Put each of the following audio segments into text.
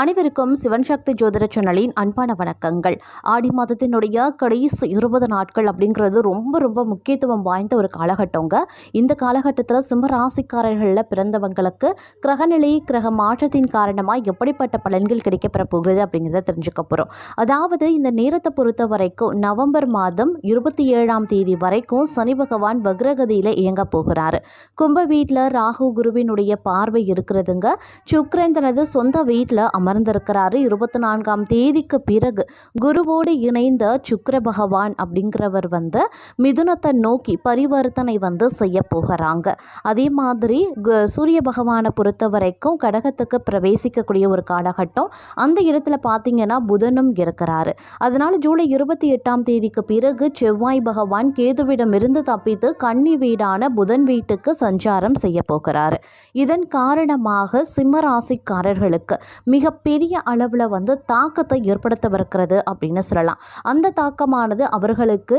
அனைவருக்கும் சிவன் சக்தி ஜோதிட சேனலின் அன்பான வணக்கங்கள். ஆடி மாதத்தினுடைய கடைசி இருபது நாட்கள் அப்படிங்கிறது ரொம்ப ரொம்ப முக்கியத்துவம் வாய்ந்த ஒரு காலகட்டங்க. இந்த காலகட்டத்தில் சிம்ம ராசிக்காரர்களில் பிறந்தவங்களுக்கு கிரகநிலை கிரக மாற்றத்தின் காரணமாக எப்படிப்பட்ட பலன்கள் கிடைக்கப்பெற போகிறது அப்படிங்கிறத தெரிஞ்சுக்க போகிறோம் அதாவது இந்த நேரத்தை பொறுத்த வரைக்கும் நவம்பர் மாதம் இருபத்தி ஏழாம் தேதி வரைக்கும் சனி பகவான் வக்ரகதியில் இயங்க போகிறாரு. கும்ப வீட்டில் ராகு குருவினுடைய பார்வை இருக்கிறதுங்க. சுக்கிரன் தனது சொந்த வீட்டில் அமர்ந்திருக்கிறாரு. இருபத்தி நான்காம் தேதிக்கு பிறகு குருவோடு இணைந்த சுக்கர பகவான் அப்படிங்கிறவர் வந்து மிதுனத்தை நோக்கி பரிவர்த்தனை வந்து செய்ய போகிறாங்க. அதே மாதிரி சூரிய பகவானை பொறுத்த வரைக்கும் கடகத்துக்கு பிரவேசிக்கக்கூடிய ஒரு காலகட்டம். அந்த இடத்துல பார்த்தீங்கன்னா புதனும் இருக்கிறாரு. அதனால ஜூலை இருபத்தி எட்டாம் தேதிக்கு பிறகு செவ்வாய் பகவான் கேதுவிடமிருந்து தப்பித்து கன்னி வீடான புதன் வீட்டுக்கு சஞ்சாரம் செய்ய போகிறாரு. இதன் காரணமாக சிம்ம ராசிக்காரர்களுக்கு மிகப்பெரிய அளவில் வந்து தாக்கத்தை ஏற்படுத்தவிருக்கிறது அப்படின்னு சொல்லலாம். அந்த தாக்கமானது அவர்களுக்கு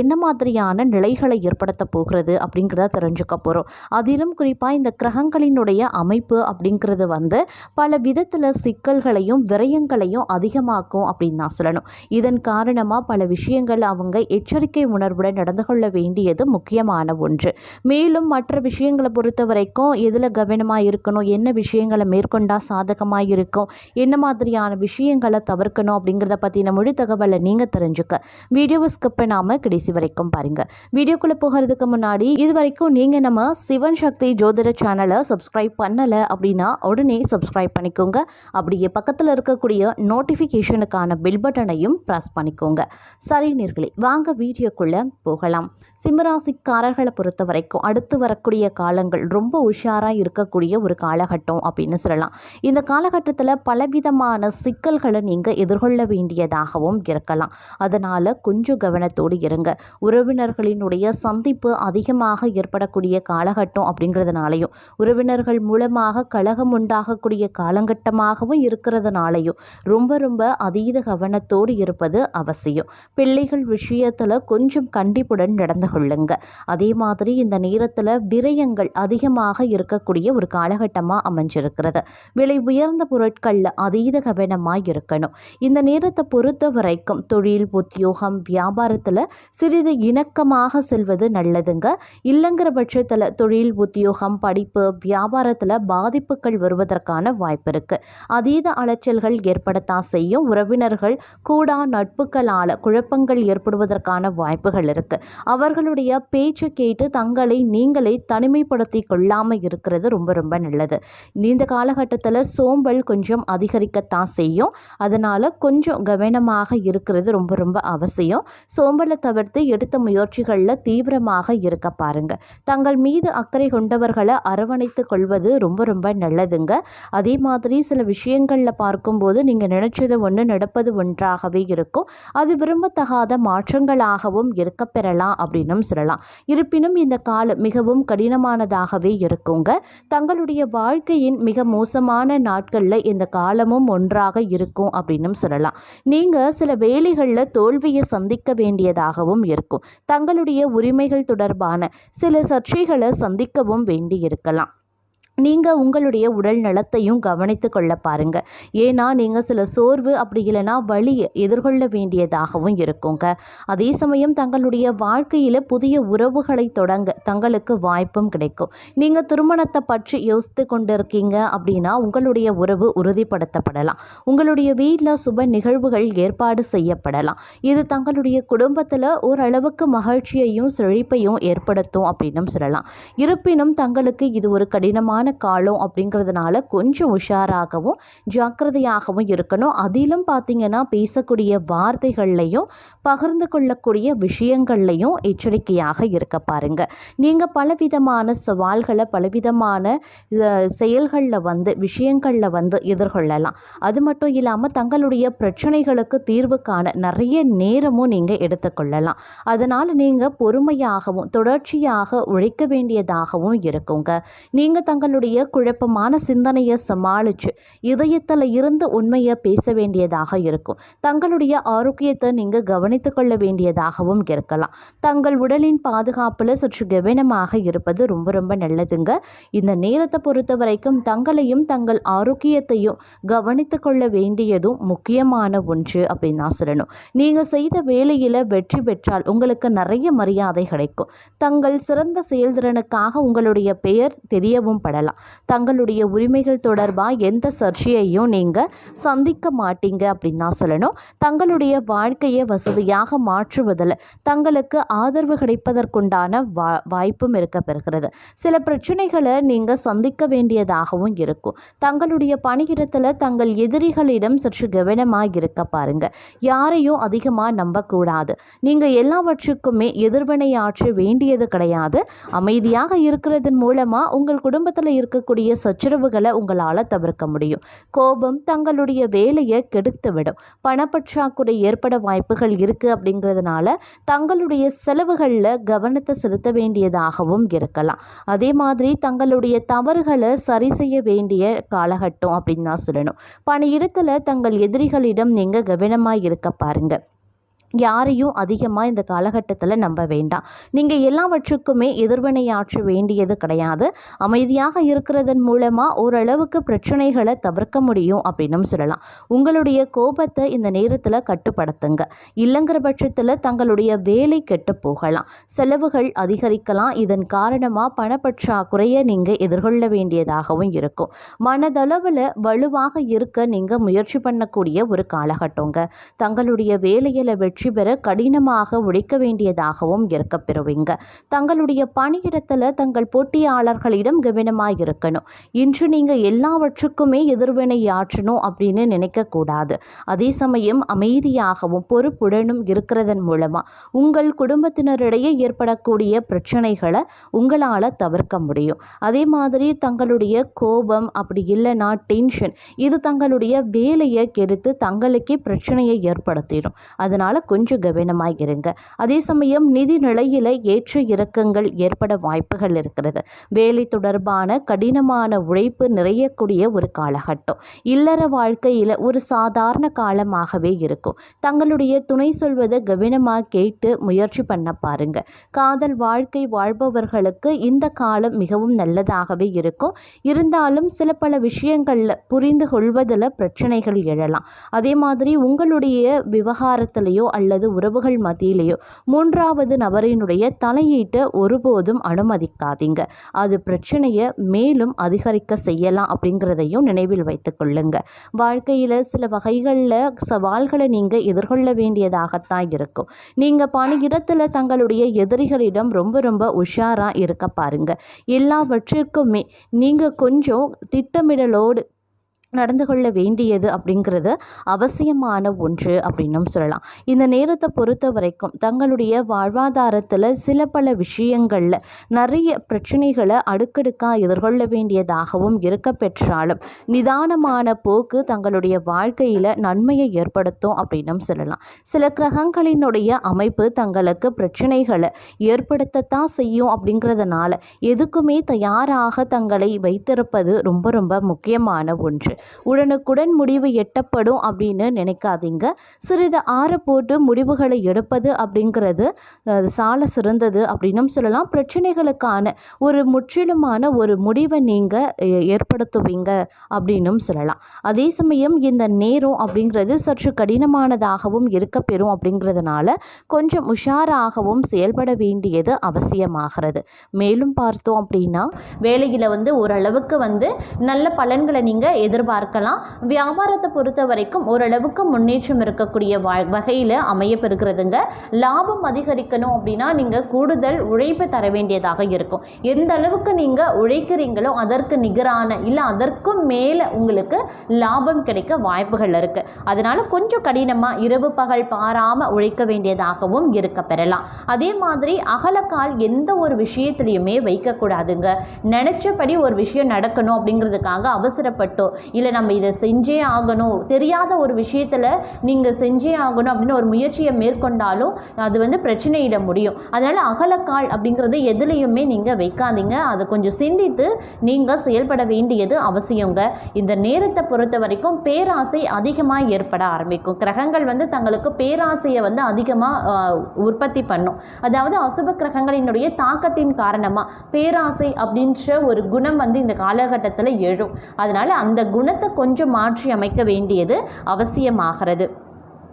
என்ன மாதிரியான நிலைகளை ஏற்படுத்த போகிறது அப்படிங்கிறத தெரிஞ்சுக்க போகிறோம் அதிலும் குறிப்பாக இந்த கிரகங்களினுடைய அமைப்பு அப்படிங்கிறது வந்து பல விதத்தில் சிக்கல்களையும் விரயங்களையும் அதிகமாக்கும் அப்படின்னு தான் சொல்லணும். இதன் காரணமாக பல விஷயங்கள் அவங்க எச்சரிக்கை உணர்வுடன் நடந்து கொள்ள வேண்டியது முக்கியமான ஒன்று. மேலும் மற்ற விஷயங்களை பொறுத்த வரைக்கும் எதில் கவனமாக இருக்கணும் என்ன விஷயங்களை மேற்கொண்டா சாதகமாக இருக்கும் என்ன மாதிரியான விஷயங்களை தவிர்க்கணும் அப்படிங்கிறத பற்றின மொழி தகவலை நீங்கள் தெரிஞ்சுக்க. வீடியோவை ஸ்கிப் பண்ணாமல் கடைசி வரைக்கும் பாருங்கள் வீடியோக்குள்ளே போகிறதுக்கு முன்னாடி இது வரைக்கும் நீங்கள் நம்ம சிவன் சக்தி ஜோதிட சேனலை சப்ஸ்கிரைப் பண்ணலை அப்படின்னா உடனே சப்ஸ்கிரைப் பண்ணிக்கோங்க. அப்படியே பக்கத்தில் இருக்கக்கூடிய நோட்டிஃபிகேஷனுக்கான பில் பட்டனையும் ப்ரெஸ் பண்ணிக்கோங்க. சரி நேர்களே வாங்க வீடியோக்குள்ளே போகலாம். சிம்மராசிக்காரர்களை பொறுத்த வரைக்கும் அடுத்து வரக்கூடிய காலங்கள் ரொம்ப உஷாராக இருக்கக்கூடிய ஒரு காலகட்டம் அப்படின்னு சொல்லலாம். இந்த காலகட்டத்தில் பலவிதமான சிக்கல்களை நீங்கள் எதிர்கொள்ள வேண்டியதாகவும் இருக்கலாம். அதனால் கொஞ்சம் கவனத்தோடு இருங்க. உறவினர்களினுடைய சந்திப்பு அதிகமாக ஏற்படக்கூடிய காலகட்டம் அப்படிங்கிறதுனாலையும் உறவினர்கள் மூலமாக கழகம் உண்டாகக்கூடிய காலகட்டமாகவும் இருக்கிறதுனாலையும் ரொம்ப ரொம்ப அதீத கவனத்தோடு இருப்பது அவசியம். பிள்ளைகள் விஷயத்தில் கொஞ்சம் கண்டிப்புடன் நடந்து கொள்ளுங்க. அதே மாதிரி இந்த நேரத்தில் விரயங்கள் அதிகமாக இருக்கக்கூடிய ஒரு காலகட்டமாக அமைஞ்சிருக்கிறது. விலை உயர்ந்த பொருட்கள் நாட்களில் அதீத கவனமாக இருக்கணும் இந்த நேரத்தை பொறுத்த வரைக்கும் தொழில் உத்தியோகம் வியாபாரத்தில் சிறிது இணக்கமாக செல்வது நல்லதுங்க. இல்லைங்கிற பட்சத்தில் தொழில் உத்தியோகம் படிப்பு வியாபாரத்தில் பாதிப்புகள் வருவதற்கான வாய்ப்பு இருக்குது அதீத அலைச்சல்கள் ஏற்படத்தான் செய்யும். உறவினர்கள் கூடா நட்புகளால் குழப்பங்கள் ஏற்படுவதற்கான வாய்ப்புகள் இருக்குது அவர்களுடைய பேச்சு கேட்டு தங்களை நீங்களே தனிமைப்படுத்தி கொள்ளாமல் இருக்கிறது ரொம்ப ரொம்ப நல்லது. இந்த காலகட்டத்தில் சோம்பல் கொஞ்சம் அதிகரிக்கத்தான் செய்யும். அதனால் கொஞ்சம் கவனமாக இருக்கிறது ரொம்ப ரொம்ப அவசியம். சோம்பலை தவிர்த்து எடுத்த முயற்சிகளில் தீவிரமாக இருக்க பாருங்க. தங்கள் மீது அக்கறை கொண்டவர்களை அரவணைத்து கொள்வது ரொம்ப ரொம்ப நல்லதுங்க. அதே மாதிரி சில விஷயங்களில் பார்க்கும்போது நீங்கள் நினைச்சது ஒன்று நடப்பது ஒன்றாகவே இருக்கும். அது விரும்பத்தகாத மாற்றங்களாகவும் இருக்க பெறலாம் அப்படின்னும் சொல்லலாம். இருப்பினும் இந்த காலம் மிகவும் கடினமானதாகவே இருக்குங்க. தங்களுடைய வாழ்க்கையின் மிக மோசமான நாட்களில் இந்த காலமும் ஒன்றாக இருக்கும் அப்படின்னும் சொல்லலாம். நீங்கள் சில வேலைகளில் தோல்வியை சந்திக்க வேண்டியதாகவும் இருக்கும். தங்களுடைய உரிமைகள் தொடர்பான சில சர்ச்சைகளை சந்திக்கவும் வேண்டி இருக்கலாம். நீங்கள் உங்களுடைய உடல் நலத்தையும் கவனித்து கொள்ள பாருங்க. ஏன்னா நீங்கள் சில சோர்வு அப்படி இல்லைன்னா வழியை எதிர்கொள்ள வேண்டியதாகவும் இருக்குங்க. அதே சமயம் தங்களுடைய வாழ்க்கையில் புதிய உறவுகளை தொடங்க தங்களுக்கு வாய்ப்பும் கிடைக்கும். நீங்கள் திருமணத்தை பற்றி யோசித்து கொண்டிருக்கீங்க அப்படின்னா உங்களுடைய உறவு உறுதிப்படுத்தப்படலாம். உங்களுடைய வீட்டில் சுப நிகழ்வுகள் ஏற்பாடு செய்யப்படலாம். இது தங்களுடைய குடும்பத்தில் ஓரளவுக்கு மகிழ்ச்சியையும் செழிப்பையும் ஏற்படுத்தும் அப்படின்னும் சொல்லலாம். இருப்பினும் தங்களுக்கு இது ஒரு கடினமான காலம் அப்படிங்கிறதுனால கொஞ்சம் உஷாராகவும் ஜாக்கிரதையாகவும் இருக்கணும். அதிலும் பார்த்திங்கன்னா பேசக்கூடிய வார்த்தைகள்லையும் பகிர்ந்து கொள்ளக்கூடிய விஷயங்கள்லையும் எச்சரிக்கையாக இருக்க பாருங்க. நீங்கள் பலவிதமான சவால்களை பலவிதமான செயல்களில் வந்து விஷயங்களில் வந்து எதிர்கொள்ளலாம். அது மட்டும் இல்லாமல் தங்களுடைய பிரச்சனைகளுக்கு தீர்வு காண நிறைய நேரமும் நீங்கள் எடுத்துக்கொள்ளலாம். அதனால் நீங்கள் பொறுமையாகவும் தொடர்ச்சியாக உழைக்க வேண்டியதாகவும் இருக்குங்க. நீங்கள் தங்களுடைய தங்களுடைய குழப்பமான சிந்தனையை சமாளித்து இதயத்தில் இருந்து உண்மையை பேச வேண்டியதாக இருக்கும். தங்களுடைய ஆரோக்கியத்தை நீங்கள் கவனித்து கொள்ள வேண்டியதாகவும் இருக்கலாம். தங்கள் உடலின் பாதுகாப்பில் சற்று கவனமாக இருப்பது ரொம்ப ரொம்ப நல்லதுங்க. இந்த நேரத்தை பொறுத்த வரைக்கும் தங்களையும் தங்கள் ஆரோக்கியத்தையும் கவனித்து கொள்ள வேண்டியதும் முக்கியமான ஒன்று அப்படின்னு தான் சொல்லணும். நீங்கள் செய்த வேலையில் வெற்றி பெற்றால் உங்களுக்கு நிறைய மரியாதை கிடைக்கும். தங்கள் சிறந்த செயல்திறனுக்காக உங்களுடைய பெயர் தெரியவும் படலாம். தங்களுடைய உரிமைகள் தொடர்பாக எந்த சர்ச்சையையும் நீங்கள் சந்திக்க மாட்டீங்க அப்படின்னு தான் சொல்லணும். தங்களுடைய வாழ்க்கையை வசதியாக மாற்றுவதில் தங்களுக்கு ஆதரவு கிடைப்பதற்குண்டான வா வாய்ப்பும் இருக்க பெறுகிறது சில பிரச்சனைகளை நீங்கள் சந்திக்க வேண்டியதாகவும் இருக்கும். தங்களுடைய பணியிடத்தில் தங்கள் எதிரிகளிடம் சற்று கவனமாக இருக்க பாருங்க. யாரையும் அதிகமாக நம்பக்கூடாது. நீங்கள் எல்லாவற்றுக்குமே எதிர்வினையாற்ற வேண்டியது கிடையாது. அமைதியாக இருக்கிறதன் மூலமாக உங்கள் குடும்பத்தில் இருக்கக்கூடிய சச்சரவுகளை உங்களால் தவிர்க்க முடியும். கோபம் தங்களுடைய வேலையை கெடுத்துவிடும். பணப்பற்றாக்குறை ஏற்பட வாய்ப்புகள் இருக்குது அப்படிங்கிறதுனால தங்களுடைய செலவுகளில் கவனத்தை செலுத்த வேண்டியதாகவும் இருக்கலாம். அதே மாதிரி தங்களுடைய தவறுகளை சரி செய்ய வேண்டிய காலகட்டம் அப்படின்னு தான் சொல்லணும். பணியிடத்தில் தங்கள் எதிரிகளிடம் நீங்கள் கவனமாக இருக்க பாருங்கள் யாரையும் அதிகமாக இந்த காலகட்டத்தில் நம்ப வேண்டாம். நீங்கள் எல்லாவற்றுக்குமே எதிர்வினையாற்ற வேண்டியது கிடையாது. அமைதியாக இருக்கிறதன் மூலமாக ஓரளவுக்கு பிரச்சனைகளை தவிர்க்க முடியும் அப்படின்னும் சொல்லலாம். உங்களுடைய கோபத்தை இந்த நேரத்தில் கட்டுப்படுத்துங்க. இல்லைங்கிற பட்சத்தில் தங்களுடைய வேலை கெட்டு போகலாம். செலவுகள் அதிகரிக்கலாம். இதன் காரணமாக பணப்பற்றாக்குறையை நீங்கள் எதிர்கொள்ள வேண்டியதாகவும் இருக்கும். மனதளவில் வலுவாக இருக்க நீங்கள் முயற்சி பண்ணக்கூடிய ஒரு காலகட்டங்க. தங்களுடைய வேலையில் வெற்றி வெற்றி பெற கடினமாக உழைக்க வேண்டியதாகவும் இருக்க பெறுவீங்க. தங்களுடைய பணியிடத்தில் தங்கள் போட்டியாளர்களிடம் கவனமாக இருக்கணும். இன்று நீங்கள் எல்லாவற்றுக்குமே எதிர்வினை ஆற்றணும் அப்படின்னு நினைக்கக்கூடாது அதே சமயம் அமைதியாகவும் பொறுப்புடனும் இருக்கிறதன் மூலமாக உங்கள் குடும்பத்தினரிடையே ஏற்படக்கூடிய பிரச்சனைகளை உங்களால் தவிர்க்க முடியும். அதே மாதிரி தங்களுடைய கோபம் அப்படி இல்லைன்னா டென்ஷன் இது தங்களுடைய வேலையை கெடுத்து தங்களுக்கே பிரச்சனையை ஏற்படுத்திடும். அதனால் கொஞ்சம் கவனமாக இருங்க. அதே சமயம் நிதி நிலையில் ஏற்ற இறக்கங்கள் ஏற்பட வாய்ப்புகள் இருக்கிறது. வேலை தொடர்பான கடினமான உழைப்பு நிறையக்கூடிய ஒரு காலகட்டம். இல்லற வாழ்க்கையில் ஒரு சாதாரண காலமாகவே இருக்கும். தங்களுடைய துணை சொல்வதை கவனமாக கேட்டு முயற்சி பண்ண பாருங்க. காதல் வாழ்க்கை வாழ்பவர்களுக்கு இந்த காலம் மிகவும் நல்லதாகவே இருக்கும். இருந்தாலும் சில பல விஷயங்களில் புரிந்து கொள்வதில் பிரச்சனைகள் எழலாம். அதே மாதிரி உங்களுடைய விவகாரத்திலேயோ அல்லது உறவுகள் மத்தியிலேயோ. மூன்றாவது நபரினுடைய தலையீட்டை ஒருபோதும் அனுமதிக்காதீங்க. அது பிரச்சனையை மேலும் அதிகரிக்க செய்யலாம் அப்படிங்கிறதையும் நினைவில் வைத்துக் கொள்ளுங்க. வாழ்க்கையில் சில வகைகளில் சவால்களை நீங்கள் எதிர்கொள்ள வேண்டியதாகத்தான் இருக்கும். நீங்கள் பணியிடத்தில் தங்களுடைய எதிரிகளிடம் ரொம்ப ரொம்ப உஷாராக இருக்க பாருங்க. எல்லாவற்றிற்குமே நீங்கள் கொஞ்சம் திட்டமிடலோடு நடந்து கொள்ள வேண்டியது அப்படிங்கிறது அவசியமான ஒன்று அப்படின்னும் சொல்லலாம். இந்த நேரத்தை பொறுத்த வரைக்கும் தங்களுடைய வாழ்வாதாரத்தில் சில பல விஷயங்களில் நிறைய பிரச்சனைகளை அடுக்கடுக்காக எதிர்கொள்ள வேண்டியதாகவும் இருக்க பெற்றாலும் நிதானமான போக்கு தங்களுடைய வாழ்க்கையில் நன்மையை ஏற்படுத்தும் அப்படின்னும் சொல்லலாம். சில கிரகங்களினுடைய அமைப்பு தங்களுக்கு பிரச்சனைகளை ஏற்படுத்தத்தான் செய்யும் அப்படிங்கிறதுனால எதுக்குமே தயாராக தங்களை வைத்திருப்பது ரொம்ப ரொம்ப முக்கியமான ஒன்று. உடனுக்குடன் முடிவு எட்டப்படும் அப்படின்னு நினைக்காதீங்க. சிறிது ஆற போட்டு முடிவுகளை எடுப்பது அப்படிங்கிறது சால சிறந்தது அப்படின்னும் சொல்லலாம். பிரச்சனைகளுக்கான ஒரு முற்றிலுமான ஒரு முடிவை நீங்கள் ஏற்படுத்துவீங்க அப்படின்னும் சொல்லலாம். அதே சமயம் இந்த நேரம் அப்படிங்கிறது சற்று கடினமானதாகவும் இருக்க பெறும் அப்படிங்கிறதுனால கொஞ்சம் உஷாராகவும் செயல்பட வேண்டியது அவசியமாகிறது. மேலும் பார்த்தோம் அப்படின்னா வேலையில் வந்து ஓரளவுக்கு வந்து நல்ல பலன்களை நீங்கள் எதிர்பார்க்க பார்க்கலாம். வியாபாரத்தை பொறுத்த வரைக்கும் ஓரளவுக்கு முன்னேற்றம் இருக்கக்கூடிய வகையில் அமைய பெறுகிறதுங்க லாபம் அதிகரிக்கணும் அப்படின்னா நீங்கள் கூடுதல் உழைப்பு தர வேண்டியதாக இருக்கும். எந்த அளவுக்கு நீங்கள் உழைக்கிறீங்களோ அதற்கு நிகரான இல்லை அதற்கும் மேலே உங்களுக்கு லாபம் கிடைக்க வாய்ப்புகள் இருக்குது அதனால் கொஞ்சம் கடினமாக இரவு பகல் பாராமல் உழைக்க வேண்டியதாகவும் இருக்க பெறலாம். அதே மாதிரி அகலக்கால் எந்த ஒரு விஷயத்துலையுமே வைக்கக்கூடாதுங்க. நினச்சபடி ஒரு விஷயம் நடக்கணும் அப்படிங்கிறதுக்காக அவசரப்பட்டோ இல்லை நம்ம இதை செஞ்சே ஆகணும். தெரியாத ஒரு விஷயத்தில் நீங்கள் செஞ்சே ஆகணும் அப்படின்னு ஒரு முயற்சியை மேற்கொண்டாலும் அது வந்து பிரச்சனையிட முடியும். அதனால் அகலக்கால் அப்படிங்கிறது எதுலேயுமே நீங்கள் வைக்காதீங்க. அதை கொஞ்சம் சிந்தித்து நீங்கள் செயல்பட வேண்டியது அவசியங்க. இந்த நேரத்தை பொறுத்த வரைக்கும் பேராசை அதிகமாக ஏற்பட ஆரம்பிக்கும். கிரகங்கள் வந்து தங்களுக்கு பேராசையை வந்து அதிகமாக உற்பத்தி பண்ணும். அதாவது அசுப கிரகங்களினுடைய தாக்கத்தின் காரணமாக பேராசை அப்படின்ற ஒரு குணம் வந்து இந்த காலகட்டத்தில் எழும். அதனால் அந்த குணத்தை கொஞ்சம் மாற்றி அமைக்க வேண்டியது அவசியமாகிறது.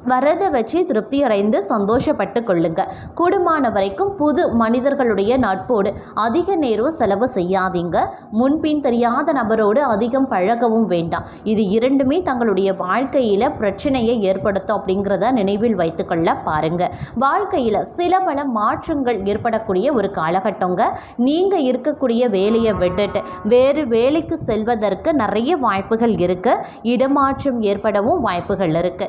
வரதை வச்சு திருப்தி அடைந்து சந்தோஷப்பட்டு கொள்ளுங்க. கூடுமான வரைக்கும் புது மனிதர்களுடைய நட்போடு அதிக நேரம் செலவு செய்யாதீங்க. முன்பின் தெரியாத நபரோடு அதிகம் பழகவும் வேண்டாம். இது இரண்டுமே தங்களுடைய வாழ்க்கையில் பிரச்சனையை ஏற்படுத்தும் அப்படிங்கிறத நினைவில் வைத்துக்கொள்ள பாருங்க. வாழ்க்கையில் சில பல மாற்றங்கள் ஏற்படக்கூடிய ஒரு காலகட்டங்க. நீங்கள் இருக்கக்கூடிய வேலையை விட்டுட்டு வேறு வேலைக்கு செல்வதற்கு நிறைய வாய்ப்புகள் இருக்கு. இடமாற்றம் ஏற்படவும் வாய்ப்புகள் இருக்கு.